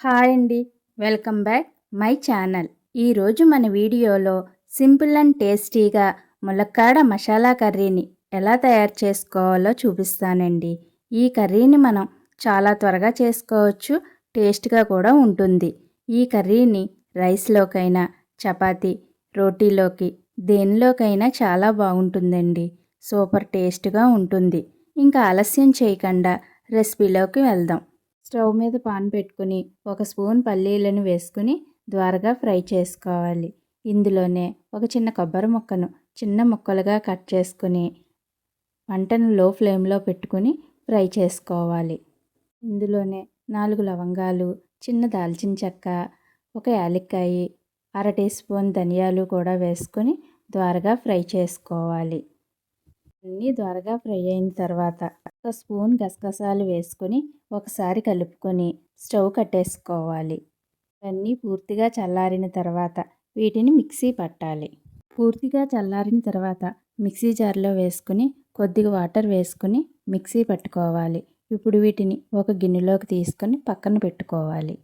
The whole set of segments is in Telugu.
హాయ్ అండి. Welcome back my channel. ఈరోజు మన వీడియోలో సింపుల్ అండ్ టేస్టీగా ములక్కాడ మసాలా కర్రీని ఎలా తయారు చేసుకోవాలో చూపిస్తానండి. ఈ కర్రీని మనం చాలా త్వరగా చేసుకోవచ్చు. టేస్ట్గా కూడా ఉంటుంది. ఈ కర్రీని రైస్లోకైనా చపాతీ రోటీలోకి దేనిలోకైనా చాలా బాగుంటుందండి. సూపర్ టేస్ట్గా ఉంటుంది. ఇంకా ఆలస్యం చేయకుండా రెసిపీలోకి వెళ్దాం. స్టవ్ మీద పాన్ పెట్టుకుని ఒక స్పూన్ పల్లీలను వేసుకుని ద్వారగా ఫ్రై చేసుకోవాలి. ఇందులోనే ఒక చిన్న కొబ్బరి ముక్కను చిన్న ముక్కలుగా కట్ చేసుకుని వంటను లో ఫ్లేమ్లో పెట్టుకుని ఫ్రై చేసుకోవాలి. ఇందులోనే నాలుగు లవంగాలు చిన్న దాల్చిన చెక్క ఒక యాలక్కాయి అర టీ స్పూన్ ధనియాలు కూడా వేసుకొని ద్వారగా ఫ్రై చేసుకోవాలి. అన్నీ ద్వారగా ఫ్రై అయిన తర్వాత ఒక స్పూన్ గసగసాలు వేసుకొని ఒకసారి కలుపుకొని స్టవ్ కట్టేసుకోవాలి. ఇవన్నీ పూర్తిగా చల్లారిన తర్వాత వీటిని మిక్సీ పట్టాలి. పూర్తిగా చల్లారిన తర్వాత మిక్సీ జార్లో వేసుకుని కొద్దిగా వాటర్ వేసుకుని మిక్సీ పట్టుకోవాలి. ఇప్పుడు వీటిని ఒక గిన్నెలోకి తీసుకొని పక్కన పెట్టుకోవాలి.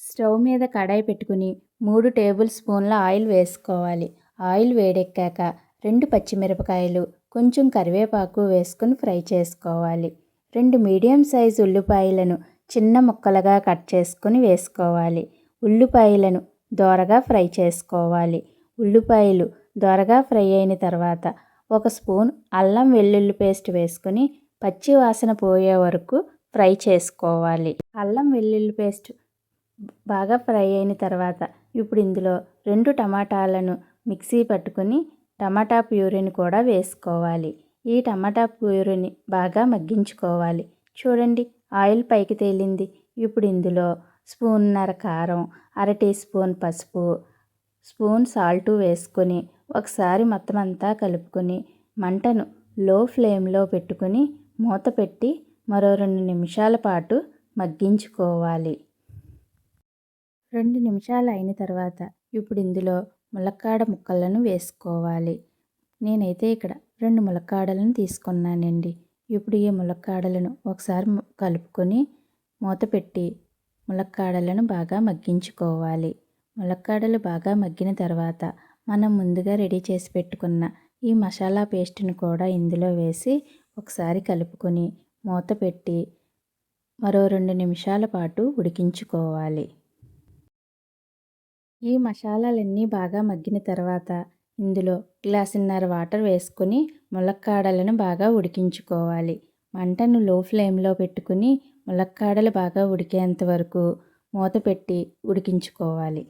స్టవ్ మీద కడాయి పెట్టుకుని మూడు టేబుల్ స్పూన్ల ఆయిల్ వేసుకోవాలి. ఆయిల్ వేడెక్కాక రెండు పచ్చిమిరపకాయలు కొంచెం కరివేపాకు వేసుకొని ఫ్రై చేసుకోవాలి. రెండు మీడియం సైజు ఉల్లిపాయలను చిన్న ముక్కలుగా కట్ చేసుకొని వేసుకోవాలి. ఉల్లిపాయలను దోరగా ఫ్రై చేసుకోవాలి. ఉల్లిపాయలు దోరగా ఫ్రై అయిన తర్వాత ఒక స్పూన్ అల్లం వెల్లుల్లి పేస్ట్ వేసుకొని పచ్చి వాసన పోయే వరకు ఫ్రై చేసుకోవాలి. అల్లం వెల్లుల్లి పేస్ట్ బాగా ఫ్రై అయిన తర్వాత ఇప్పుడు ఇందులో రెండు టమాటాలను మిక్సీ పట్టుకొని టమాటా ప్యూరీని కూడా వేసుకోవాలి. ఈ టమాటా ప్యూరీని బాగా మగ్గించుకోవాలి. చూడండి ఆయిల్ పైకి తేలింది. ఇప్పుడు ఇందులో స్పూన్నర కారం అర టీ స్పూన్ పసుపు స్పూన్ సాల్ట్ వేసుకొని ఒకసారి మొత్తం అంతా కలుపుకొని మంటను లో ఫ్లేమ్లో పెట్టుకొని మూత పెట్టి మరో రెండు నిమిషాల పాటు మగ్గించుకోవాలి. రెండు నిమిషాలు అయిన తర్వాత ఇప్పుడు ఇందులో ములక్కాడ ముక్కలను వేసుకోవాలి. నేనైతే ఇక్కడ రెండు ములక్కాడలను తీసుకున్నానండి. ఇప్పుడు ఈ ములక్కాడలను ఒకసారి కలుపుకొని మూత పెట్టి ములక్కాడలను బాగా మగ్గించుకోవాలి. ములక్కాడలు బాగా మగ్గిన తర్వాత మనం ముందుగా రెడీ చేసి పెట్టుకున్న ఈ మసాలా పేస్ట్ని కూడా ఇందులో వేసి ఒకసారి కలుపుకొని మూత పెట్టి మరో రెండు నిమిషాల పాటు ఉడికించుకోవాలి. ఈ మసాలాలన్నీ బాగా మగ్గిన తర్వాత ఇందులో గ్లాసున్నర వాటర్ వేసుకొని ములక్కాడలను బాగా ఉడికించుకోవాలి. మంటను లో ఫ్లేమ్లో పెట్టుకుని ములక్కాడలు బాగా ఉడికేంత వరకు మూత పెట్టి ఉడికించుకోవాలి.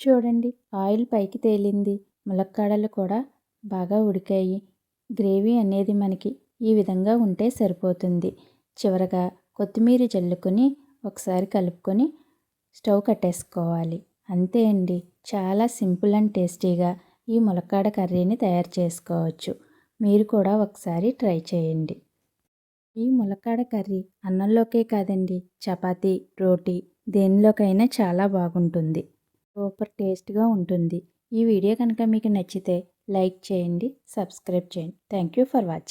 చూడండి ఆయిల్ పైకి తేలింది. ములక్కాడలు కూడా బాగా ఉడికాయి. గ్రేవీ అనేది మనకి ఈ విధంగా ఉంటే సరిపోతుంది. చివరగా కొత్తిమీర చల్లుకొని ఒకసారి కలుపుకొని స్టవ్ కట్టేసుకోవాలి. అంతే అండి. చాలా సింపుల్ అండ్ టేస్టీగా ఈ ములక్కాడ కర్రీని తయారు చేసుకోవచ్చు. మీరు కూడా ఒకసారి ట్రై చేయండి. ఈ ములక్కాడ కర్రీ అన్నంలోకే కాదండి చపాతీ రోటీ దేనిలోకైనా చాలా బాగుంటుంది. సూపర్ టేస్ట్గా ఉంటుంది. ఈ వీడియో కనుక మీకు నచ్చితే లైక్ చేయండి సబ్స్క్రైబ్ చేయండి. Thank you for watching